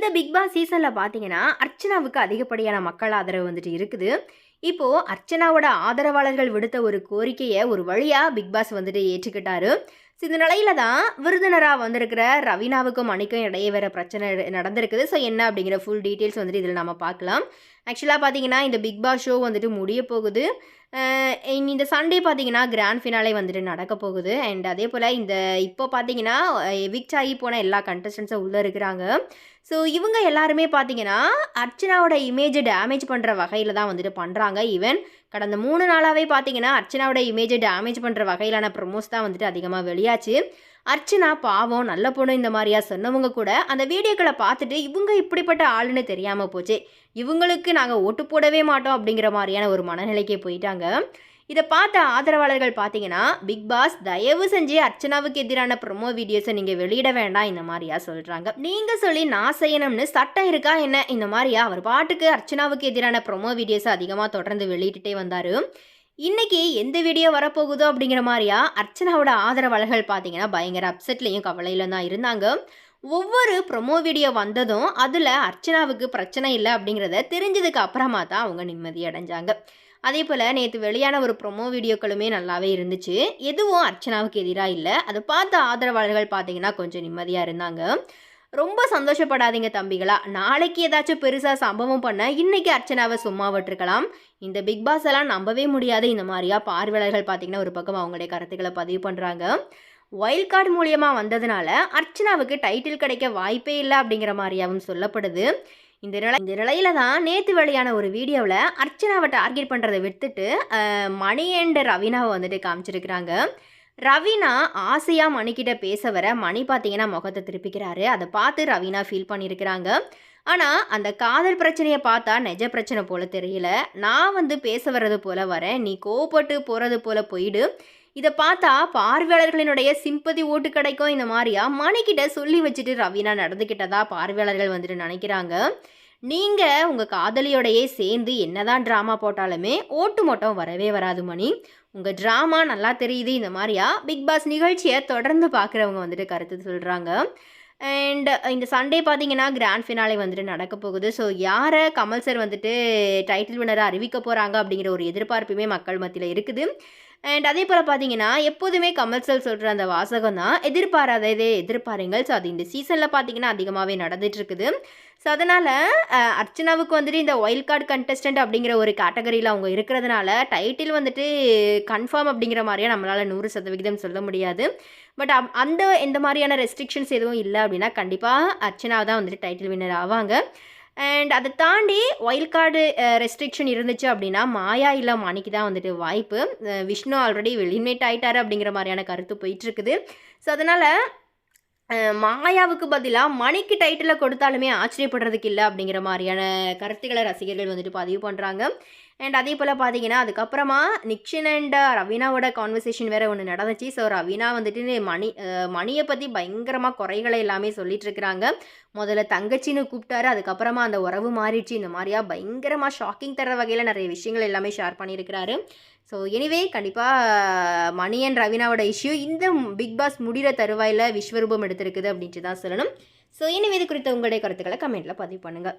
இந்த Bigg pass சீசனில் பார்த்தீங்கன்னா அர்ச்சனாவுக்கு அதிகப்படியான மக்கள் ஆதரவு வந்துட்டு இருக்குது. இப்போது அர்ச்சனாவோட ஆதரவாளர்கள் விடுத்த ஒரு கோரிக்கையை ஒரு வழியாக பிக் பாஸ் வந்துட்டு ஏற்றுக்கிட்டாரு. ஸோ இந்த நிலையில தான் விருதுனராக வந்திருக்கிற ரவீனாவுக்கும் மணிக்கும் இடையே வேற பிரச்சனை நடந்திருக்குது. ஸோ என்ன அப்படிங்கிற ஃபுல் டீட்டெயில்ஸ் வந்துட்டு இதில் நம்ம பார்க்கலாம். ஆக்சுவலாக பார்த்தீங்கன்னா இந்த பிக் பாஸ் ஷோ வந்துட்டு முடிய போகுது. இந்த சண்டே பார்த்தீங்கன்னா கிராண்ட் ஃபினாலே வந்துட்டு நடக்க போகுது. அண்ட் அதே போல் இந்த இப்போ பார்த்தீங்கன்னா எவிக்ட் ஆகி போன எல்லா கண்டஸ்டன்ஸும் உள்ளே இருக்கிறாங்க. ஸோ இவங்க எல்லாருமே பார்த்தீங்கன்னா அர்ச்சனாவோட இமேஜை டேமேஜ் பண்ணுற வகையில் தான் வந்துட்டு பண்ணுறாங்க ஈவன் கடந்த மூணு நாளாகவே பார்த்தீங்கன்னா அர்ச்சனாவோட இமேஜை டேமேஜ் பண்ணுற வகையிலான ப்ரொமோஸ் தான் வந்துட்டு அதிகமாக வெளியாச்சு. அர்ச்சனா பாவம் நல்ல பொண்ணு இந்த மாதிரியா சொன்னவங்க கூட அந்த வீடியோக்களை பார்த்துட்டு இவங்க இப்படிப்பட்ட ஆளுன்னு தெரியாமல் போச்சு. இவங்களுக்கு நாங்கள் ஓட்டு போடவே மாட்டோம் அப்படிங்கிற மாதிரியான ஒரு மனநிலைக்கே போயிட்டாங்க. இதை பார்த்த ஆதரவாளர்கள் பார்த்தீங்கன்னா பிக் பாஸ் தயவு செஞ்சு அர்ச்சனாவுக்கு எதிரான ப்ரொமோ வீடியோஸை நீங்கள் வெளியிட வேண்டாம் இந்த மாதிரியா சொல்கிறாங்க நீங்கள் சொல்லி நான் செய்யணும்னு சட்டம் இருக்கா என்ன? இந்த மாதிரியா அவர் பாட்டுக்கு அர்ச்சனாவுக்கு எதிரான ப்ரொமோ வீடியோஸை அதிகமாக தொடர்ந்து வெளியிட்டுட்டே வந்தார். இன்றைக்கி எந்த வீடியோ வரப்போகுதோ அப்படிங்கிற மாதிரியா? அர்ச்சனாவோட ஆதரவாளர்கள் பார்த்தீங்கன்னா பயங்கர அப்செட்லேயும் கவலையில் தான் இருந்தாங்க. ஒவ்வொரு ப்ரொமோ வீடியோ வந்ததும் அதில் அர்ச்சனாவுக்கு பிரச்சனை இல்லை அப்படிங்கிறத தெரிஞ்சதுக்கு அப்புறமா தான் அவங்க நிம்மதி அடைஞ்சாங்க. அதே போல் நேற்று வெளியான ஒரு ப்ரொமோ வீடியோக்களுமே நல்லாவே இருந்துச்சு. எதுவும் அர்ச்சனாவுக்கு எதிராக இல்லை. அதை பார்த்த ஆதரவாளர்கள் பார்த்தீங்கன்னா கொஞ்சம் நிம்மதியாக இருந்தாங்க. ரொம்ப சந்தோஷப்படாதீங்க தம்பிகளா. நாளைக்கு ஏதாச்சும் பெருசாக சம்பவம் பண்ண இன்னைக்கு அர்ச்சனாவை சும்மா விட்டுருக்கலாம். இந்த பிக் பாஸ் எல்லாம் நம்பவே முடியாது. இந்த மாதிரியா பார்வையாளர்கள் பார்த்தீங்கன்னா ஒரு பக்கம் அவங்களுடைய கருத்துக்களை பதிவு பண்ணுறாங்க ஒயில்ட் கார்டு மூலியமாக வந்ததுனால அர்ச்சனாவுக்கு டைட்டில் கிடைக்க வாய்ப்பே இல்லை அப்படிங்கிற மாதிரியாகவும் சொல்லப்படுது. இந்த நிலை இந்த நிலையில தான் நேற்று வெளியான ஒரு வீடியோவில் அர்ச்சனாவை டார்கெட் பண்ணுறதை விட்டுட்டு மணி அண்ட் ரவீனாவை வந்துட்டு காமிச்சிருக்கிறாங்க. ரவீனா ஆசையாக மணிக்கிட்ட பேச வர மணி பார்த்தீங்கன்னா முகத்தை திருப்பிக்கிறாரு. அதை பார்த்து ரவீனா ஃபீல் பண்ணியிருக்கிறாங்க. ஆனால் அந்த காதல் பிரச்சனையை பார்த்தா நெஜ பிரச்சனை போல தெரியல. நான் வந்து பேச வர்றது போல வரேன். நீ கோவப்பட்டு போகிறது போல போயிடு. இதை பார்த்தா பார்வையாளர்களினுடைய சிம்பதி ஓட்டு கிடைக்கும். இந்த மாதிரியா? மணிக்கிட்ட சொல்லி வச்சுட்டு ரவீனா நடந்துக்கிட்டதா பார்வையாளர்கள் வந்துட்டு நினைக்கிறாங்க. நீங்கள் உங்கள் காதலியோடையே சேர்ந்து என்னதான் ட்ராமா போட்டாலுமே ஓட்டு மொட்டம் வரவே வராது மணி. உங்கள் ட்ராமா நல்லா தெரியுது இந்த மாதிரியா? பிக் பாஸ் நிகழ்ச்சியை தொடர்ந்து பார்க்குறவங்க வந்துட்டு கருத்து சொல்கிறாங்க அண்ட் இந்த சண்டே பார்த்தீங்கன்னா கிராண்ட் ஃபினாலே வந்துட்டு நடக்க போகுது. ஸோ யாரை கமல் சார் வந்துட்டு டைட்டில் வினராக அறிவிக்க போகிறாங்க அப்படிங்கிற ஒரு எதிர்பார்ப்புமே மக்கள் மத்தியில் இருக்குது. அண்ட் அதே போல் பார்த்தீங்கன்னா எப்போதுமே கமல்சல் சொல்கிற அந்த வாசகம் தான் எதிர்பாராததே எதிர்பாருங்கள். ஸோ அது இந்த சீசனில் பார்த்தீங்கன்னா அதிகமாகவே நடந்துகிட்ருக்குது ஸோ அதனால் அர்ச்சனாவுக்கு வந்துட்டு இந்த ஒயில்ட் கார்டு கண்டஸ்டன்ட் அப்படிங்கிற ஒரு கேட்டகரியில் அவங்க இருக்கிறதுனால டைட்டில் வந்துட்டு கன்ஃபார்ம் அப்படிங்கிற மாதிரியா நம்மளால் நூறு சதவிகிதம் சொல்ல முடியாது. பட் அந்த எந்த மாதிரியான ரெஸ்ட்ரிக்ஷன்ஸ் எதுவும் இல்லை அப்படின்னா கண்டிப்பாக அர்ச்சனா தான் வந்துட்டு டைட்டில் வின்னர் ஆவாங்க. அண்ட் அதை தாண்டி ஒயில்ட் கார்டு ரெஸ்ட்ரிக்ஷன் இருந்துச்சு அப்படின்னா மாயா இல்லை மணிக்கு தான் வந்துட்டு வாய்ப்பு. விஷ்ணு ஆல்ரெடி எலிமினேட் ஆகிட்டாரு அப்படிங்கிற மாதிரியான கருத்து போயிட்டுருக்குது. ஸோ அதனால் மாயாவுக்கு பதிலாக மணிக்கு டைட்டிலை கொடுத்தாலுமே ஆச்சரியப்படுறதுக்கு இல்லை அப்படிங்கிற மாதிரியான கருத்துக்களை ரசிகர்கள் வந்துட்டு பதிவு பண்ணுறாங்க அண்ட் அதே போல் பார்த்தீங்கன்னா அதுக்கப்புறமா நிக்ஷன் அண்ட் ரவீனாவோட கான்வர்சேஷன் வேறு ஒன்று நடந்துச்சு. ஸோ ரவீனா வந்துட்டு மணி மணியை பற்றி பயங்கரமாக குறைகளை எல்லாமே சொல்லிட்டு இருக்கிறாங்க. முதல்ல தங்கச்சின்னு கூப்பிட்டாரு. அதுக்கப்புறமா அந்த உறவு மாறிடுச்சு. இந்த மாதிரியா பயங்கரமாக ஷாக்கிங் தர வகையில் நிறைய விஷயங்கள் எல்லாமே ஷேர் பண்ணியிருக்கிறாரு. ஸோ எனிவே கண்டிப்பாக மணி அண்ட் ரவீனாவோட இஷ்யூ இந்த பிக் பாஸ் முடிகிற தருவாயில் விஸ்வரூபம் எடுத்திருக்குது அப்படின்ட்டு தான் சொல்லணும். ஸோ எனிவே இது குறித்த உங்களுடைய கருத்துக்களை கமெண்ட்டில் பதிவு பண்ணுங்கள்